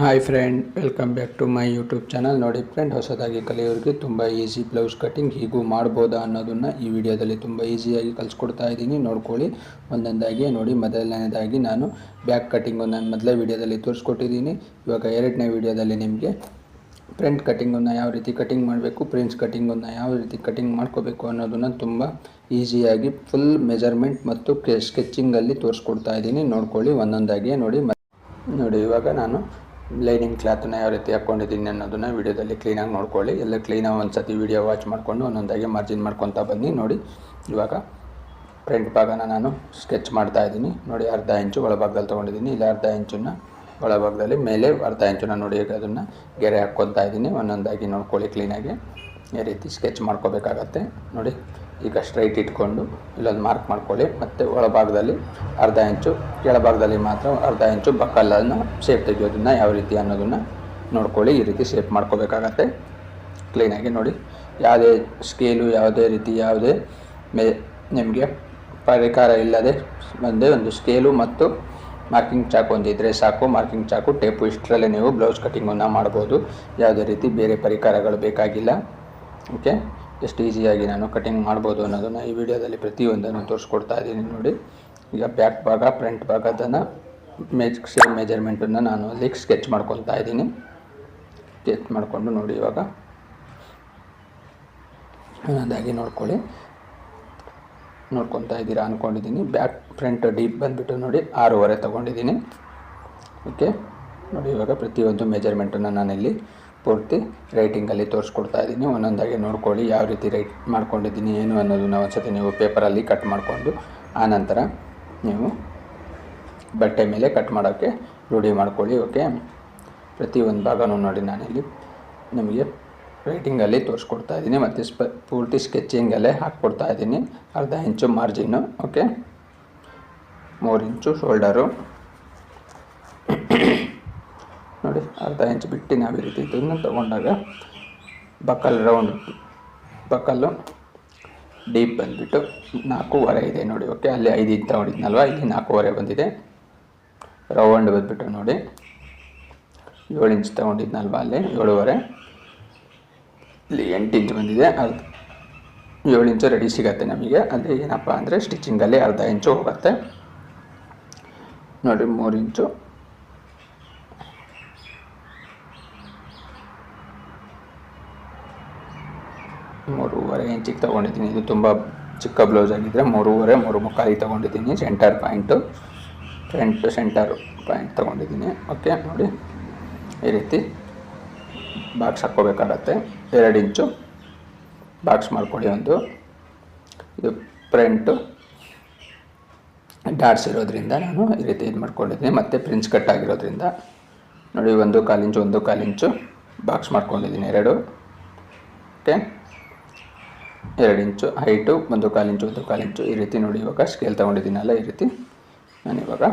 Hi friend welcome back to my YouTube channel ನೋಡಿ friend ಹೊಸದಾಗಿ ಕಲಿಯೋರಿಗೆ ತುಂಬ ಈಸಿ ಬ್ಲೌಸ್ ಕಟ್ಟಿಂಗ್ ಹೀಗೂ ಮಾಡ್ಬೋದಾ ಅನ್ನೋದನ್ನು ಈ ವಿಡಿಯೋದಲ್ಲಿ ತುಂಬ ಈಸಿಯಾಗಿ ಕಲಿಸ್ಕೊಡ್ತಾ ಇದ್ದೀನಿ. ನೋಡ್ಕೊಳ್ಳಿ. ಒಂದೊಂದಾಗಿ ನೋಡಿ ಮೊದಲನೇದಾಗಿ ನಾನು ಬ್ಯಾಕ್ ಕಟ್ಟಿಂಗು ನಾನು ಮೊದಲೇ ವಿಡಿಯೋದಲ್ಲಿ ತೋರಿಸ್ಕೊಟ್ಟಿದ್ದೀನಿ. ಇವಾಗ ಎರಡನೇ ವಿಡಿಯೋದಲ್ಲಿ ನಿಮಗೆ ಫ್ರಂಟ್ ಕಟ್ಟಿಂಗನ್ನು ಯಾವ ರೀತಿ ಕಟ್ಟಿಂಗ್ ಮಾಡಬೇಕು ಪ್ರಿಂಟ್ಸ್ ಕಟ್ಟಿಂಗನ್ನು ಯಾವ ರೀತಿ ಕಟ್ಟಿಂಗ್ ಮಾಡ್ಕೋಬೇಕು ಅನ್ನೋದನ್ನು ತುಂಬ ಈಸಿಯಾಗಿ ಫುಲ್ ಮೆಜರ್ಮೆಂಟ್ ಮತ್ತು ಸ್ಕೆಚಿಂಗಲ್ಲಿ ತೋರಿಸ್ಕೊಡ್ತಾ ಇದ್ದೀನಿ. ನೋಡ್ಕೊಳ್ಳಿ ಒಂದೊಂದಾಗಿ ನೋಡಿ. ನೋಡಿ, ಇವಾಗ ನಾನು ಲೈನಿಂಗ್ ಕ್ಲಾತನ್ನ ಯಾವ ರೀತಿ ಹಾಕ್ಕೊಂಡಿದ್ದೀನಿ ಅನ್ನೋದನ್ನು ವಿಡಿಯೋದಲ್ಲಿ ಕ್ಲೀನಾಗಿ ನೋಡ್ಕೊಳ್ಳಿ. ಎಲ್ಲ ಕ್ಲೀನಾಗಿ ಒಂದು ಸತಿ ವಿಡಿಯೋ ವಾಚ್ ಮಾಡಿಕೊಂಡು ಒಂದೊಂದಾಗಿ ಮಾರ್ಜಿನ್ ಮಾಡ್ಕೊತಾ ಬನ್ನಿ. ನೋಡಿ, ಇವಾಗ ಫ್ರಂಟ್ ಭಾಗನ ನಾನು ಸ್ಕೆಚ್ ಮಾಡ್ತಾ ಇದ್ದೀನಿ. ನೋಡಿ, ಅರ್ಧ ಇಂಚು ಒಳಭಾಗದಲ್ಲಿ ತೊಗೊಂಡಿದ್ದೀನಿ. ಇಲ್ಲ ಅರ್ಧ ಇಂಚನ್ನು ಒಳಭಾಗದಲ್ಲಿ, ಮೇಲೆ ಅರ್ಧ ಇಂಚನ್ನ ನೋಡಿ ಅದನ್ನು ಗೆರೆ ಹಾಕ್ಕೊತಾ ಇದ್ದೀನಿ. ಒಂದೊಂದಾಗಿ ನೋಡ್ಕೊಳ್ಳಿ ಕ್ಲೀನಾಗಿ ಈ ರೀತಿ ಸ್ಕೆಚ್ ಮಾಡ್ಕೋಬೇಕಾಗತ್ತೆ. ನೋಡಿ ಈಗ ಸ್ಟ್ರೈಟ್ ಇಟ್ಕೊಂಡು ಇಲ್ಲೊಂದು ಮಾರ್ಕ್ ಮಾಡ್ಕೊಳ್ಳಿ. ಮತ್ತು ಒಳಭಾಗದಲ್ಲಿ ಅರ್ಧ ಇಂಚು ಕೆಳಭಾಗದಲ್ಲಿ ಮಾತ್ರ ಅರ್ಧ ಇಂಚು ಬಕ್ಕಲನ್ನು ಶೇಪ್ ತೆಗೆಯೋದನ್ನು ಯಾವ ರೀತಿ ಅನ್ನೋದನ್ನು ನೋಡ್ಕೊಳ್ಳಿ. ಈ ರೀತಿ ಶೇಪ್ ಮಾಡ್ಕೋಬೇಕಾಗತ್ತೆ. ಕ್ಲೀನಾಗಿ ನೋಡಿ. ಯಾವುದೇ ಸ್ಕೇಲು ಯಾವುದೇ ರೀತಿ, ಯಾವುದೇ ಮೇ, ನಿಮಗೆ ಪರಿಕಾರ ಇಲ್ಲದೆ ಒಂದೇ ಒಂದು ಸ್ಕೇಲು ಮತ್ತು ಮಾರ್ಕಿಂಗ್ ಚಾಕು ಒಂದಿದ್ದರೆ ಸಾಕು. ಮಾರ್ಕಿಂಗ್ ಚಾಕು ಟೇಪು ಇಷ್ಟರಲ್ಲೇ ನೀವು ಬ್ಲೌಸ್ ಕಟ್ಟಿಂಗನ್ನು ಮಾಡ್ಬೋದು. ಯಾವುದೇ ರೀತಿ ಬೇರೆ ಪರಿಕರಗಳು ಬೇಕಾಗಿಲ್ಲ. ಓಕೆ ಎಷ್ಟು ಈಸಿಯಾಗಿ ನಾನು ಕಟಿಂಗ್ ಮಾಡ್ಬೋದು ಅನ್ನೋದನ್ನು ಈ ವಿಡಿಯೋದಲ್ಲಿ ಪ್ರತಿಯೊಂದನ್ನು ತೋರಿಸ್ಕೊಡ್ತಾ ಇದ್ದೀನಿ ನೋಡಿ. ಈಗ ಬ್ಯಾಕ್ ಭಾಗ, ಫ್ರಂಟ್ ಭಾಗದನ್ನು ಮೇಜ್, ಸೇಮ್ ಮೆಜರ್ಮೆಂಟನ್ನು ನಾನು ಅಲ್ಲಿ ಸ್ಕೆಚ್ ಮಾಡ್ಕೊತಾ ಇದ್ದೀನಿ. ಸ್ಕೆಚ್ ಮಾಡಿಕೊಂಡು ನೋಡಿ ಇವಾಗ. ಅನ್ನೋದಾಗಿ ನೋಡ್ಕೊಳ್ಳಿ. ನೋಡ್ಕೊತಾ ಇದ್ದೀರಾ ಅಂದ್ಕೊಂಡಿದ್ದೀನಿ ಬ್ಯಾಕ್, ಫ್ರಂಟ್ ಡೀಪ್ ಬಂದುಬಿಟ್ಟು ನೋಡಿ ಆರೂವರೆ ತೊಗೊಂಡಿದ್ದೀನಿ. ಓಕೆ. ನೋಡಿ ಇವಾಗ ಪ್ರತಿಯೊಂದು ಮೆಜರ್ಮೆಂಟನ್ನು ನಾನಿಲ್ಲಿ ಪೂರ್ತಿ ರೈಟಿಂಗಲ್ಲಿ ತೋರಿಸ್ಕೊಡ್ತಾ ಇದ್ದೀನಿ. ಒಂದೊಂದಾಗಿ ನೋಡ್ಕೊಳ್ಳಿ ಯಾವ ರೀತಿ ರೈಟ್ ಮಾಡ್ಕೊಂಡಿದ್ದೀನಿ, ಏನು ಅನ್ನೋದನ್ನ ಒಂದ್ಸತಿ ನೀವು ಪೇಪರಲ್ಲಿ ಕಟ್ ಮಾಡಿಕೊಂಡು ಆನಂತರ ನೀವು ಬಟ್ಟೆ ಮೇಲೆ ಕಟ್ ಮಾಡೋಕ್ಕೆ ರೂಢಿ ಮಾಡ್ಕೊಳ್ಳಿ ಓಕೆ ಪ್ರತಿಯೊಂದು ಭಾಗನೂ ನೋಡಿ ನಾನಿಲ್ಲಿ ನಿಮಗೆ ರೈಟಿಂಗಲ್ಲಿ ತೋರಿಸ್ಕೊಡ್ತಾ ಇದ್ದೀನಿ. ಮತ್ತು ಸ್ಪ ಪೂರ್ತಿ ಸ್ಕೆಚಿಂಗಲ್ಲೇ ಹಾಕ್ಕೊಡ್ತಾ ಇದ್ದೀನಿ. ಅರ್ಧ ಇಂಚು ಮಾರ್ಜಿನ್ನು ಓಕೆ ಮೂರು ಇಂಚು ಶೋಲ್ಡರು ನೋಡಿ, ಅರ್ಧ ಇಂಚ್ ಬಿಟ್ಟು ನಾವು ಈ ರೀತಿ ಇದನ್ನು ತೊಗೊಂಡಾಗ ಬಕಲ್ ರೌಂಡ್, ಬಕಲ್ಲು ಡೀಪ್ ಬಂದುಬಿಟ್ಟು ನಾಲ್ಕೂವರೆ ಇದೆ ನೋಡಿ, ಓಕೆ? ಅಲ್ಲಿ ಐದು ಇಂಚ್ ತಗೊಂಡಿದ್ನಲ್ವ? ಇಲ್ಲಿ ನಾಲ್ಕೂವರೆ ಬಂದಿದೆ. ರೌಂಡ್ ಬಂದುಬಿಟ್ಟು ನೋಡಿ, ಏಳು ಇಂಚ್ ತೊಗೊಂಡಿದ್ನಲ್ವ ಅಲ್ಲಿ? ಏಳುವರೆ. ಇಲ್ಲಿ ಎಂಟು ಇಂಚ್ ಬಂದಿದೆ. ಅರ್ಧ, ಏಳು ಇಂಚು ರೆಡಿ ಸಿಗತ್ತೆ ನಮಗೆ. ಅಲ್ಲಿ ಏನಪ್ಪ ಅಂದರೆ ಸ್ಟಿಚಿಂಗಲ್ಲಿ ಅರ್ಧ ಇಂಚು ಹೋಗುತ್ತೆ. ನೋಡಿ, ಮೂರು ಇಂಚು. ಇಂಚಿಗೆ ತೊಗೊಂಡಿದ್ದೀನಿ. ಇದು ತುಂಬ ಚಿಕ್ಕ ಬ್ಲೌಸ್ ಆಗಿದ್ದರೆ ಮೂರುವರೆ ಮೂರು ಮುಕ್ಕಾಲಿಗೆ ತೊಗೊಂಡಿದ್ದೀನಿ. Centre point front centre point ತೊಗೊಂಡಿದ್ದೀನಿ. ಓಕೆ ನೋಡಿ. ಈ ರೀತಿ ಬಾಕ್ಸ್ ಹಾಕ್ಕೋಬೇಕಾಗತ್ತೆ. ಎರಡು ಇಂಚು ಬಾಕ್ಸ್ ಮಾಡ್ಕೊಳ್ಳಿ ಒಂದು. ಇದು ಫ್ರಂಟು ಡಾಟ್ಸ್ ಇರೋದ್ರಿಂದ ನಾನು ಈ ರೀತಿ ಇದು ಮಾಡ್ಕೊಂಡಿದ್ದೀನಿ. ಮತ್ತು ಪ್ರಿನ್ಸ್ ಕಟ್ ಆಗಿರೋದ್ರಿಂದ ನೋಡಿ, ಒಂದು ಕಾಲಿಂಚು ಒಂದು ಕಾಲು ಇಂಚು ಬಾಕ್ಸ್ ಮಾಡ್ಕೊಂಡಿದ್ದೀನಿ ಎರಡು. ಓಕೆ ಎರಡು ಇಂಚು ಹೈಟು, ಒಂದು ಕಾಲು ಇಂಚು, ಒಂದು ಕಾಲು ಇಂಚು ಈ ರೀತಿ ನೋಡಿ ಇವಾಗ ಸ್ಕೇಲ್ ತೊಗೊಂಡಿದ್ದೀನಲ್ಲ ಈ ರೀತಿ. ನಾನು ಇವಾಗ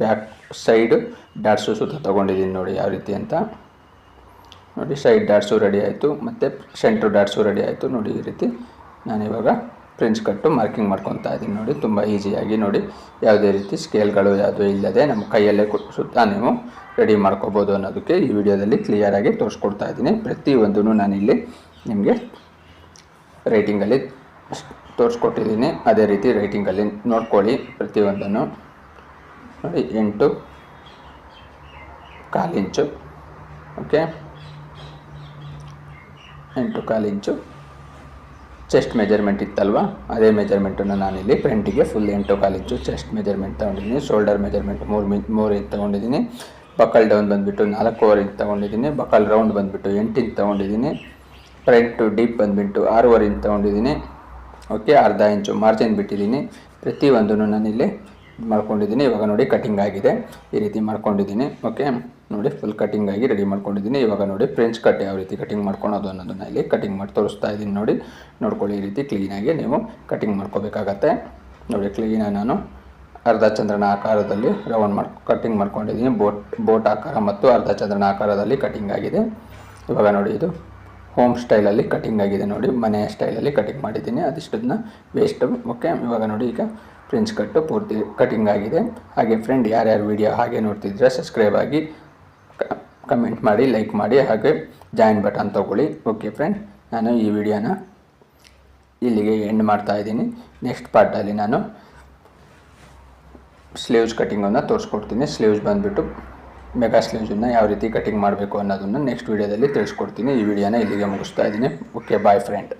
ಬ್ಯಾಕ್ ಸೈಡು ಡಾಟ್ಸು ಸುತ್ತ ತೊಗೊಂಡಿದ್ದೀನಿ ನೋಡಿ ಯಾವ ರೀತಿ ಅಂತ. ನೋಡಿ ಸೈಡ್ ಡಾಟ್ಸು ರೆಡಿ ಆಯಿತು, ಮತ್ತು ಸೆಂಟ್ರ್ ಡಾಟ್ಸು ರೆಡಿ ಆಯಿತು ನೋಡಿ ಈ ರೀತಿ. ನಾನಿವಾಗ ಪ್ರಿಂಚ್ ಕಟ್ಟು ಮಾರ್ಕಿಂಗ್ ಮಾಡ್ಕೊತಾ ಇದ್ದೀನಿ ನೋಡಿ, ತುಂಬ ಈಸಿಯಾಗಿ ನೋಡಿ. ಯಾವುದೇ ರೀತಿ ಸ್ಕೇಲ್ಗಳು ಯಾವುದೂ ಇಲ್ಲದೆ ನಮ್ಮ ಕೈಯಲ್ಲೇ ಸುತ್ತ ನೀವು ರೆಡಿ ಮಾಡ್ಕೋಬೋದು ಅನ್ನೋದಕ್ಕೆ ಈ ವಿಡಿಯೋದಲ್ಲಿ ಕ್ಲಿಯರಾಗಿ ತೋರಿಸ್ಕೊಡ್ತಾ ಇದ್ದೀನಿ. ಪ್ರತಿಯೊಂದೂ ನಾನಿಲ್ಲಿ ನಿಮಗೆ ರೈಟಿಂಗಲ್ಲಿ ತೋರಿಸ್ಕೊಟ್ಟಿದ್ದೀನಿ. ಅದೇ ರೀತಿ ರೈಟಿಂಗಲ್ಲಿ ನೋಡ್ಕೊಳ್ಳಿ ಪ್ರತಿಯೊಂದನ್ನು. ನೋಡಿ, ಎಂಟು ಕಾಲಿಂಚು ಓಕೆ. ಎಂಟು ಕಾಲಿಂಚು ಚೆಸ್ಟ್ ಮೆಜರ್ಮೆಂಟ್ ಇತ್ತಲ್ವ? ಅದೇ ಮೆಜರ್ಮೆಂಟನ್ನು ನಾನಿಲ್ಲಿ ಫ್ರಂಟಿಗೆ ಫುಲ್ ಎಂಟು ಕಾಲಿಂಚು ಚೆಸ್ಟ್ ಮೆಜರ್ಮೆಂಟ್ ತೊಗೊಂಡಿದ್ದೀನಿ. ಶೋಲ್ಡರ್ ಮೆಜರ್ಮೆಂಟ್ ಮೂರು ಮಿ ಮೂರು ಇಂಚ್ ತೊಗೊಂಡಿದ್ದೀನಿ. ಬಕಲ್ ಡೌನ್ ಬಂದುಬಿಟ್ಟು ನಾಲ್ಕೂವರೆ ಇಂಚ್ ತೊಗೊಂಡಿದ್ದೀನಿ. ಬಕಲ್ ರೌಂಡ್ ಬಂದುಬಿಟ್ಟು ಎಂಟು ಇಂಚ್ ತೊಗೊಂಡಿದ್ದೀನಿ. ಫ್ರಂಟು ಡೀಪ್ ಬಂದುಬಿಟ್ಟು ಆರೂವರೆ ಇಂಚ್ ತೊಗೊಂಡಿದ್ದೀನಿ. ಓಕೆ ಅರ್ಧ ಇಂಚು ಮಾರ್ಜಿನ್ ಬಿಟ್ಟಿದ್ದೀನಿ. ಪ್ರತಿಯೊಂದೂ ನಾನಿಲ್ಲಿ ಮಾಡ್ಕೊಂಡಿದ್ದೀನಿ. ಇವಾಗ ನೋಡಿ ಕಟಿಂಗ್ ಆಗಿದೆ. ಈ ರೀತಿ ಮಾಡ್ಕೊಂಡಿದ್ದೀನಿ. ಓಕೆ ನೋಡಿ ಫುಲ್ ಕಟಿಂಗ್ ಆಗಿ ರೆಡಿ ಮಾಡ್ಕೊಂಡಿದ್ದೀನಿ. ಇವಾಗ ನೋಡಿ ಫ್ರೆಂಚ್ ಕಟ್ ಯಾವ ರೀತಿ ಕಟಿಂಗ್ ಮಾಡ್ಕೊಳೋದು ಅನ್ನೋದನ್ನು ಇಲ್ಲಿ ಕಟಿಂಗ್ ಮಾಡಿ ತೋರಿಸ್ತಾ ಇದ್ದೀನಿ ನೋಡಿ. ನೋಡ್ಕೊಳ್ಳಿ, ಈ ರೀತಿ ಕ್ಲೀನಾಗಿ ನೀವು ಕಟಿಂಗ್ ಮಾಡ್ಕೋಬೇಕಾಗತ್ತೆ. ನೋಡಿ ಕ್ಲೀನಾಗಿ ನಾನು ಅರ್ಧ ಚಂದ್ರನ ಆಕಾರದಲ್ಲಿ ರೌಂಡ್ ಮಾಡಿ ಕಟಿಂಗ್ ಮಾಡ್ಕೊಂಡಿದ್ದೀನಿ. ಬೋಟ್ ಬೋಟ್ ಆಕಾರ ಮತ್ತು ಅರ್ಧ ಚಂದ್ರನ ಆಕಾರದಲ್ಲಿ ಕಟಿಂಗ್ ಆಗಿದೆ. ಇವಾಗ ನೋಡಿ ಇದು ಹೋಮ್ ಸ್ಟೈಲಲ್ಲಿ ಕಟಿಂಗ್ ಆಗಿದೆ ನೋಡಿ. ಮನೆಯ ಸ್ಟೈಲಲ್ಲಿ ಕಟಿಂಗ್ ಮಾಡಿದ್ದೀನಿ. ಅದಿಷ್ಟದನ್ನ ವೇಸ್ಟ್ ಓಕೆ ಇವಾಗ ನೋಡಿ ಈಗ ಫ್ರೆಂಚ್ ಕಟ್ಟು ಪೂರ್ತಿ ಕಟಿಂಗ್ ಆಗಿದೆ. ಹಾಗೆ ಫ್ರೆಂಡ್ ಯಾರ್ಯಾರು ವಿಡಿಯೋ ಹಾಗೆ ನೋಡ್ತಿದ್ರೆ ಸಬ್ಸ್ಕ್ರೈಬ್ ಆಗಿ ಕಮೆಂಟ್ ಮಾಡಿ ಲೈಕ್ ಮಾಡಿ, ಹಾಗೆ ಜಾಯಿನ್ ಬಟನ್ ತೊಗೊಳ್ಳಿ. ಓಕೆ ಫ್ರೆಂಡ್ ನಾನು ಈ ವಿಡಿಯೋನ ಇಲ್ಲಿಗೆ ಎಂಡ್ ಮಾಡ್ತಾ ಇದ್ದೀನಿ. ನೆಕ್ಸ್ಟ್ ಪಾರ್ಟಲ್ಲಿ ನಾನು ಸ್ಲೀವ್ಸ್ ಕಟಿಂಗನ್ನು ತೋರಿಸ್ಕೊಡ್ತೀನಿ. ಸ್ಲೀವ್ಸ್ ಬಂದುಬಿಟ್ಟು ಮೆಗಾ ಸ್ಲೀವ್ಸನ್ನು ಯಾವ ರೀತಿ ಕಟಿಂಗ್ ಮಾಡಬೇಕು ಅನ್ನೋದನ್ನು ನೆಕ್ಸ್ಟ್ ವೀಡಿಯೋದಲ್ಲಿ ತಿಳಿಸ್ಕೊಡ್ತೀನಿ. ಈ ವಿಡಿಯೋನ ಇಲ್ಲಿಗೆ ಮುಗಿಸ್ತಾ ಇದ್ದೀನಿ. Okay boy friend